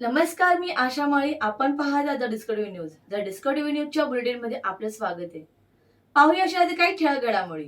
नमस्कार मी आशा माळी. आपण पाहता the Discovery news. The Discovery न्यूजच्या बुलेटिनमध्ये आपलं स्वागत आहे. पाहूया अशा आधी काही ठळक घडामोडी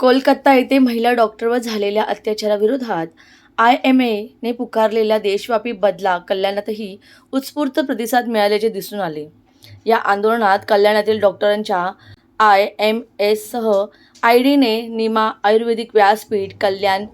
कोलकाता येथे महिला डॉक्टरवर झालेल्या अत्याचाराविरोधात आय एम एने पुकारलेल्या देशव्यापी बदला कल्याणातही उत्स्फूर्त प्रतिसाद मिळाल्याचे दिसून आले. या आंदोलनात कल्याणातील डॉक्टरांच्या आय एम एससह आय डीने निमा आयुर्वेदिक व्यासपीठ कल्याण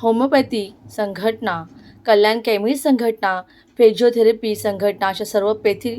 होमिओपॅथी संघटना कल्याण केमिस्ट संघटना फिजिओथेरपी संघटना अशा सर्व पेथी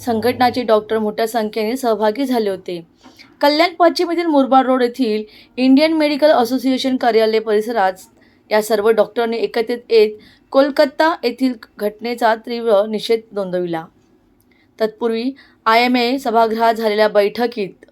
संघटनाचे डॉक्टर मोठ्या संख्येने सहभागी झाले होते. कल्याण पश्चिमेतील मुरबाड रोड येथील इंडियन मेडिकल असोसिएशन कार्यालय परिसरात या सर्व डॉक्टरांनी एकत्रित येत कोलकाता येथील घटनेचा तीव्र निषेध नोंदविला. तत्पूर्वी आय एम ए सभागृहात झालेल्या बैठकीत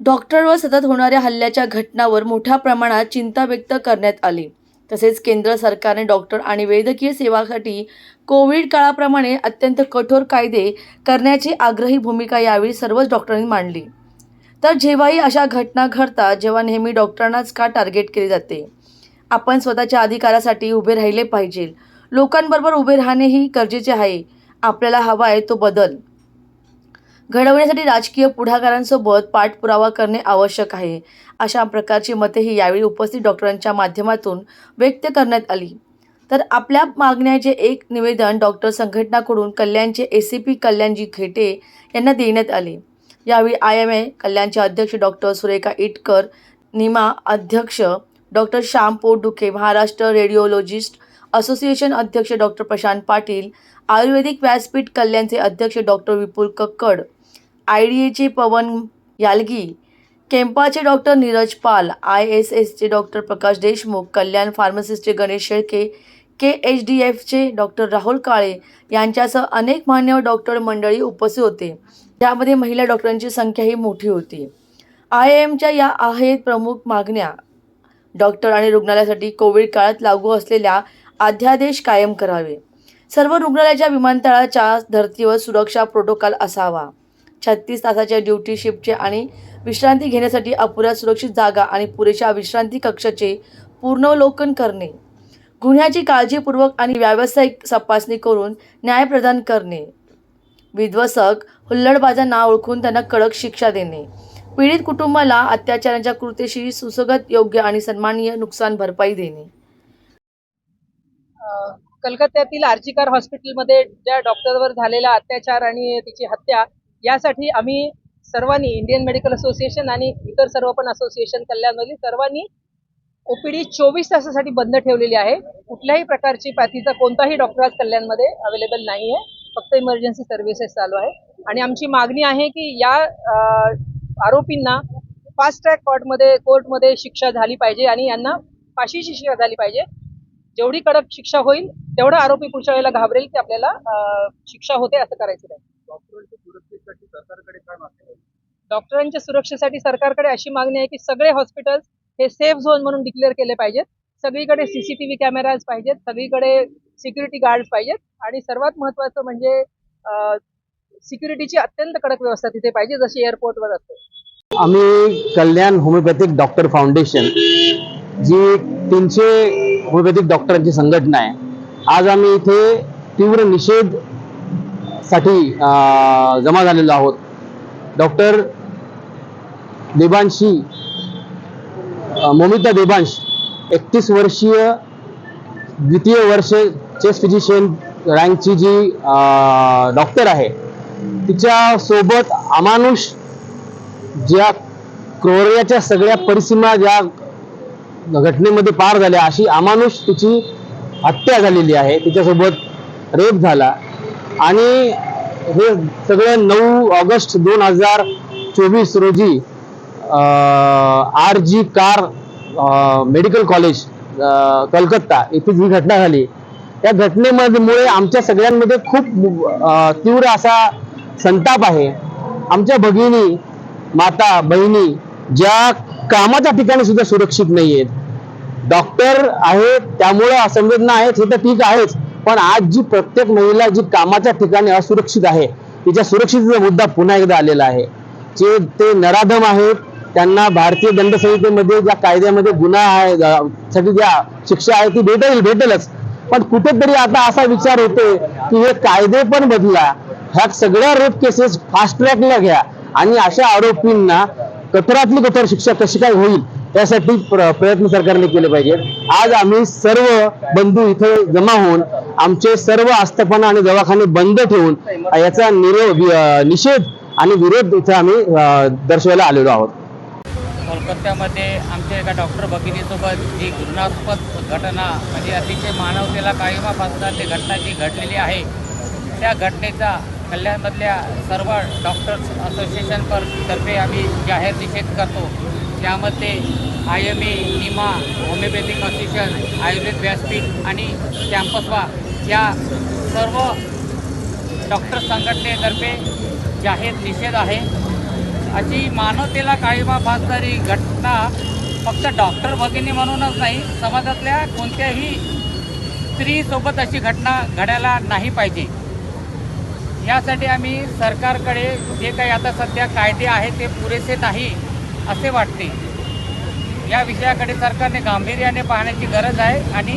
डॉक्टरवर सतत होणाऱ्या हल्ल्याच्या घटनावर मोठ्या प्रमाणात चिंता व्यक्त करण्यात आली. तसेच केंद्र सरकारने डॉक्टर आणि वैद्यकीय सेवासाठी कोविड काळाप्रमाणे अत्यंत कठोर कायदे करण्याची आग्रही भूमिका यावेळी सर्वच डॉक्टरांनी मांडली. तर जेव्हाही अशा घटना घडतात जेव्हा नेहमी डॉक्टरांनाच का टार्गेट केले जाते? आपण स्वतःच्या अधिकारासाठी उभे राहिले पाहिजे. लोकांबरोबर उभे राहणेही गरजेचे आहे. आपल्याला हवा आहे तो बदल. घडवण्यासाठी राजकीय पुढाकारांसोबत पाठपुरावा करणे आवश्यक आहे. अशा प्रकारची मतेही यावेळी उपस्थित डॉक्टरांच्या माध्यमातून व्यक्त करण्यात आली. तर आपल्या मागण्याचे एक निवेदन डॉक्टर संघटनाकडून कल्याणचे A C P Kalyanji Khete यांना देण्यात आले. यावेळी आय एम ए कल्याणचे अध्यक्ष डॉक्टर सुरेखा इटकर निमा अध्यक्ष doctor Shyam Potdukhe Maharashtra radiologist association अध्यक्ष डॉक्टर प्रशांत पाटील आयुर्वेदिक व्यासपीठ कल्याणचे अध्यक्ष doctor Vipul Kakkad I D एचे Pawan Yalgi केम्पाचे doctor Neeraj Pal I S एसचे doctor Prakash Deshmukh Kalyan फार्मसिस्टचे Ganesh Shelke K H D एफचे doctor Rahul Kale यांच्यासह अनेक मान्यवर डॉक्टर मंडळी उपस्थित होते. त्यामध्ये महिला डॉक्टरांची संख्याही मोठी होती. आय एमच्या या आहेत प्रमुख मागण्या. डॉक्टर आणि रुग्णालयासाठी कोविड काळात लागू असलेल्या अध्यादेश कायम करावे. सर्व रुग्णालयाच्या विमानतळाच्या धर्तीवर सुरक्षा प्रोटोकॉल असावा. छत्तीस तासाच्या ड्युटी शिफ्टचे आणि विश्रांती घेण्यासाठी अपुऱ्या सुरक्षित जागा आणि पुरेशा विश्रांती कक्षाचे पूर्णवलोकन करणे. गुन्ह्याची काळजीपूर्वक आणि व्यावसायिक तपासणी करून न्याय प्रदान करणे. विध्वसक हुल्लडबाजांना ओळखून त्यांना कडक शिक्षा देणे. पीडित कुटुंबाला अत्याचाराच्या कृतीशी सुसगत योग्य आणि सन्माननीय नुकसान भरपाई देणे. कलकत्त्यातील आर्चिकार हॉस्पिटलमध्ये ज्या डॉक्टरवर झालेला अत्याचार आणि तिची हत्या यासाठी आम्ही सर्वांनी इंडियन मेडिकल असोसिएशन आणि इतर सर्व पण असोसिएशन कल्याणमधील सर्वांनी ओपीडी चोवीस तासासाठी बंद ठेवलेली आहे. कुठल्याही प्रकारची पॅथीचा कोणताही डॉक्टर आज कल्याणमध्ये अवेलेबल नाही आहे फक्त इमर्जन्सी सर्व्हिसेस चालू आहे आणि आमची मागणी आहे की या आरोपींना फास्ट ट्रॅक कोर्टमध्ये कोर्टमध्ये शिक्षा झाली पाहिजे आणि यांना फाशीची शिक्षा झाली पाहिजे. जेवढी कडक शिक्षा होईल तेवढा आरोपी पुढच्या वेळेला घाबरेल की आपल्याला शिक्षा होते असं करायचं नाही डॉक्टरांच्या सुरक्षेसाठी सरकारकडे काय मागणी डॉक्टरांच्या सुरक्षेसाठी सरकारकडे अशी मागणी आहे की सगळे हॉस्पिटल्स हे सेफ झोन म्हणून डिक्लेअर केले पाहिजेत. सगळीकडे सीसीटीव्ही कॅमेराज पाहिजेत सगळीकडे सिक्युरिटी गार्ड पाहिजेत आणि सर्वात महत्वाचं म्हणजे सिक्युरिटीची अत्यंत कडक व्यवस्था तिथे पाहिजे जशी एअरपोर्टवर असते. आम्ही कल्याण होमिओपॅथिक डॉक्टर फाउंडेशन जी तीनशे होमिओपॅथिक डॉक्टरांची संघटना आहे. आज आम्ही इथे तीव्र निषेधसाठी जमा झालेलो आहोत. डॉक्टर देबांशी मोमिता देबांश एकतीस वर्षीय द्वितीय वर्ष चेस्ट फिजिशियन रँकची जी डॉक्टर आहे तिच्या सोबत अमानुष ज्या क्रोरियाच्या सगळ्या परिसीमा ज्या घटनेमध्ये पार झाल्या अशी अमानुष तिची हत्या झालेली आहे तिच्यासोबत रेप झाला. आणि हे सगळं नऊ ऑगस्ट दोन हजार चोवीस रोजी R G Kar medical college Calcutta येथे जी घटना झाली. त्या घटनेमध्ये आमच्या सगळ्यांमध्ये खूप तीव्र असा संताप आहे. आमच्या भगिनी माता बहिणी ज्या कामाच्या ठिकाणी सुद्धा सुरक्षित नाही आहेत डॉक्टर आहेत त्यामुळे असंवेदना आहेत हे तर ठीक आहेच. पण आज जी प्रत्येक महिला जी कामाच्या ठिकाणी असुरक्षित आहे तिच्या सुरक्षिततेचा मुद्दा पुन्हा एकदा आलेला आहे. जे ते नराधम आहेत त्यांना भारतीय दंड संहितेमध्ये ज्या कायद्यामध्ये गुन्हा आहे साठी ज्या शिक्षा आहे ती भेटेल भेटेलच. पण कुठेतरी आता असा विचार होतोय की हे कायदे पण बदला ह्या सगळ्या रेप केसेस फास्ट ट्रॅकला घ्या आणि अशा आरोपींना कठोरातली कठोर शिक्षा कशी काय होईल? त्यासाठी प्र- प्रयत्न सरकारने केले पाहिजेत. आज आम्ही सर्व बंधू इथे जमा होऊन आमचे सर्व आस्थापना आणि दवाखाने बंद ठेवून याचा निरो वि- निषेध आणि विरोध इथे आम्ही दर्शवायला आलेलो आहोत. कोलकात्यामध्ये आमच्या एका डॉक्टर भगिनीसोबत जी घृणास्पद घटना म्हणजे अतिशय मानवतेला कायमापासून ते घटना जी घडलेली आहे त्या घटनेचा कल्याणमधल्या सर्व डॉक्टर्स असोसिएशन पर तर्फे आम्ही जाहीर निषेध करतो. त्यामध्ये I M A Nima homeopathic association Ayurveda व्यासपीठ आणि कॅम्पसवा या सर्व डॉक्टर संघटनेतर्फे जाहीर निषेध आहे. अशी मानवतेला काळीमा फासणारी घटना फक्त डॉक्टर भगिनी म्हणूनच नाही समाजातल्या कोणत्याही स्त्रीसोबत अशी घटना घडायला नाही पाहिजे. यासाठी आम्ही सरकारकडे जे काही आता सध्या कायदे आहेत ते पुरेसे नाही. असे वाटते. या विषयाकडे सरकारने गांभीर्याने पाहण्याची गरज आहे आणि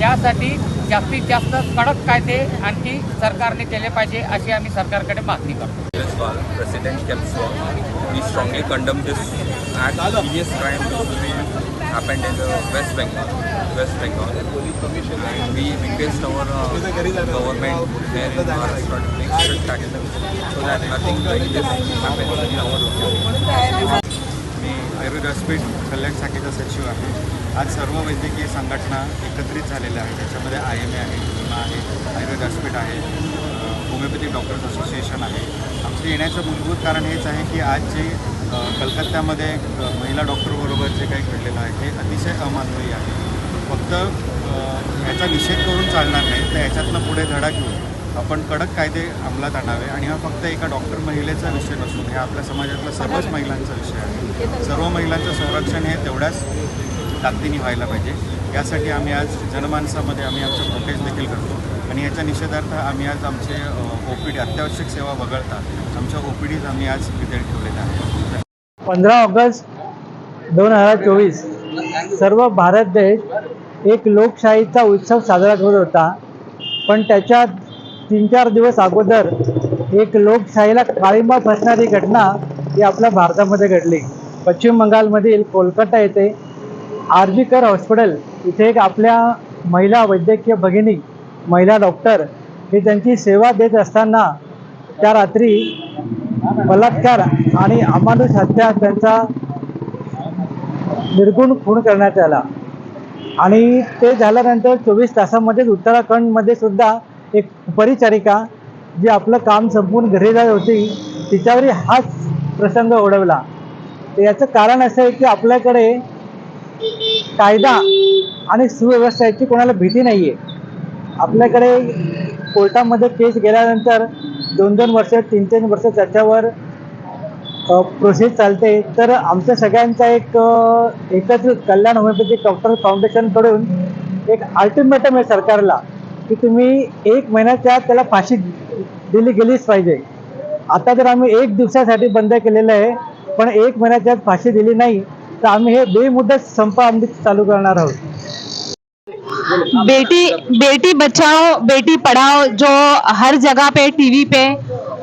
यासाठी जास्तीत जास्त कडक कायदे आणखी सरकारने केले पाहिजे अशी आम्ही सरकारकडे मागणी करतो. We strongly condemn this at serious crime happen in West Bengal West Bengal and we government Ayurveda Vyaspeeth Kalyan शाखेचा सचिव आहे. आज सर्व वैद्यकीय संघटना एकत्रित झालेल्या आहेत. त्याच्यामध्ये आय एम ए आहे निमा आहे आयुर्वेद व्यासपीठ आहे होमिओपॅथिक डॉक्टर्स असोसिएशन आहे. आमचं येण्याचं मूलभूत कारण हेच आहे की आज जे कलकत्त्यामध्ये महिला डॉक्टरबरोबर जे काही घडलेलं आहे हे अतिशय अमानवीय आहे. फक्त याचा निषेध करून चालणार नाही तर याच्यातनं पुढे धडा घेऊन आपण कडक कायदे अंमलात आणावे आणि हा फक्त एका डॉक्टर महिलेचा विषय नसून हे आपल्या समाजातला सर्वच महिलांचा विषय आहे. सर्व महिलांचं संरक्षण हे तेवढ्याच ताकदीने व्हायला पाहिजे. यासाठी आम्ही आज जनमानसामध्ये आम्ही आमचं प्रोटेस्ट देखील करतो. आणि याच्या निषेधार्थ आम्ही आज आमचे ओ पी डी अत्यावश्यक सेवा वगळता आमच्या ओ पी डीज आम्ही आज तिथे ठेवलेल्या आहेत पंधरा ऑगस्ट दोन हजार चोवीस सर्व भारत देश एक लोकशाहीचा उत्सव साजरा करत होता. पण त्याच्यात तीन चार दिवस अगोदर एक लोकशाहीला काळिंबा फसणारी घटना ही आपल्या भारतामध्ये घडली. पश्चिम बंगालमधील कोलकाता येथे आर्बीकर हॉस्पिटल इथे एक आपल्या महिला वैद्यकीय भगिनी महिला डॉक्टर हे त्यांची सेवा देत असताना त्या रात्री बलात्कार आणि अमानुष हत्या त्यांचा निर्गुण खून करण्यात आला. आणि ते झाल्यानंतर चोवीस तासामध्येच उत्तराखंडमध्ये सुद्धा एक परिचारिका जी आपलं काम संपून घरी जात होती तिच्यावरही हाच प्रसंग ओढवला. तर याचं कारण असं आहे की आपल्याकडे कायदा आणि सुव्यवस्थेची कोणाला भीती नाही आहे आपल्याकडे कोर्टामध्ये केस गेल्यानंतर दोन दोन वर्ष तीन तीन वर्ष त्याच्यावर प्रोसेस चालते. तर आमच्या सगळ्यांचा एक एकत्रित कल्याण होमिओपॅथी डॉक्टर फाउंडेशनकडून एक अल्टिमेटम आहे सरकारला. की तुम्ही एक महिन्याच्या त्याला फाशी दिली गेलीच पाहिजे. आता जर आम्ही एक दिवसासाठी बंद केलेलं आहे, पण एक महिन्याच्या फाशी दिली नाही, तर आम्ही हे बेमुदत संप आम्ही चालू करणार आहोत. बेटी बेटी बचाओ, बेटी पढ़ाओ, जो हर जगह पे टीवी पे,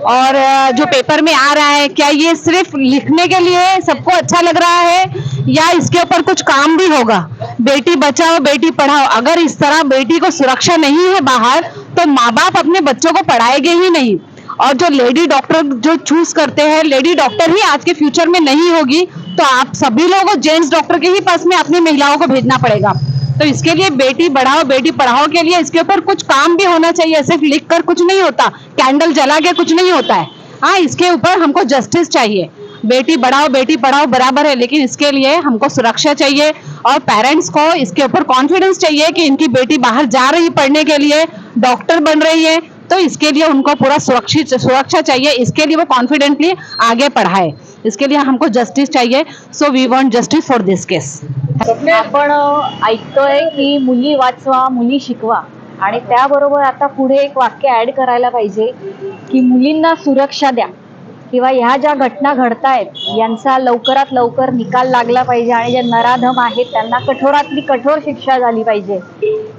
और जो पेपर में आ रहा है, क्या ये सिर्फ़ लिखने के लिए सबको अच्छा लग रहा है या इसके ऊपर कुछ काम भी होगा। बेटी बचाओ, बेटी पढ़ाओ। अगर इस तरह बेटी को सुरक्षा नहीं है बाहर तो माँ बाप अपने बच्चों को पढ़ाएँगे ही नहीं। और जो लेडी डॉक्टर जो चूज़ करते हैं, लेडी डॉक्टर ही आज के फ्यूचर में नहीं होगी तो आप सभी लोगों को जेंट्स डॉक्टर के ही पास में अपनी महिलाओं को भेजना पड़ेगा। तो इसके लिए बेटी बढ़ाओ, बेटी पढ़ाओ के लिए इसके ऊपर कुछ काम भी होना चाहिए। सिर्फ़ लिख कर कुछ नहीं होता। कैंडल जला के कुछ नहीं होता है। हाँ इसके ऊपर हमको जस्टिस चाहिए। बेटी बढ़ाओ, बेटी पढ़ाओ, बराबर है, लेकिन इसके लिए हमको सुरक्षा चाहिए और पेरेंट्स को इसके ऊपर कॉन्फिडेंस चाहिए कि इनकी बेटी बाहर जा रही पढ़ने के लिए डॉक्टर बन रही है तो इसके लिए उनको पूरा सुरक्षित, सुरक्षा चाहिए, इसके लिए वो कॉन्फिडेंटली आगे पढ़ाए। इसके लिए हमको जस्टिस चाहिए so we want justice for this case आपण ऐकतोय मुली वाचवा, मुली शिकवा. आणि त्याबरोबर आता पुढे एक वाक्य ऍड करायला पाहिजे, की मुलींना सुरक्षा द्या. किंवा ह्या ज्या घटना घडतायत यांचा लवकरात लवकर निकाल लागला पाहिजे आणि जे नराधम आहेत त्यांना कठोरातली कठोर शिक्षा झाली पाहिजे.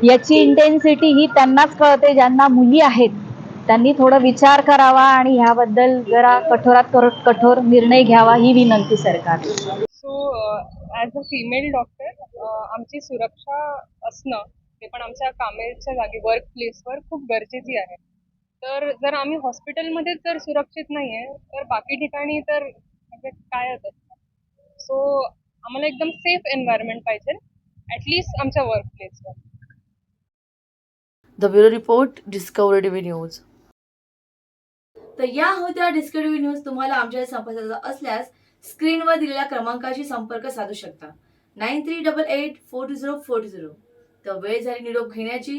याची इंटेन्सिटी ही त्यांनाच कळते ज्यांना मुली आहेत. त्यांनी थोडं विचार करावा आणि ह्याबद्दल जरा कठोरात कठोर- निर्णय घ्यावा ही विनंती सरकार. So as a female doctor आमची सुरक्षा असणं ते पण आमच्या कामेच्या जागी वर्क प्लेसवर खूप गरजेची आहे. तर जर आम्ही हॉस्पिटलमध्येच जर सुरक्षित नाही आहे तर बाकी ठिकाणी तर म्हणजे कायच असतं सो आम्हाला एकदम सेफ एन्व्हायरमेंट पाहिजे ॲटलिस्ट आमच्या work प्लेसवर the bureau report Discovery TV news तर या होत्या डिस्कवरी टीव्ही न्यूज तुम्हाला आमच्या संपर्काचा असल्यास स्क्रीनवर दिलेल्या क्रमांकाशी संपर्क साधू शकता. Nine three double eight four two zero four two zero. तर वेळ झाली निरोप घेण्याची.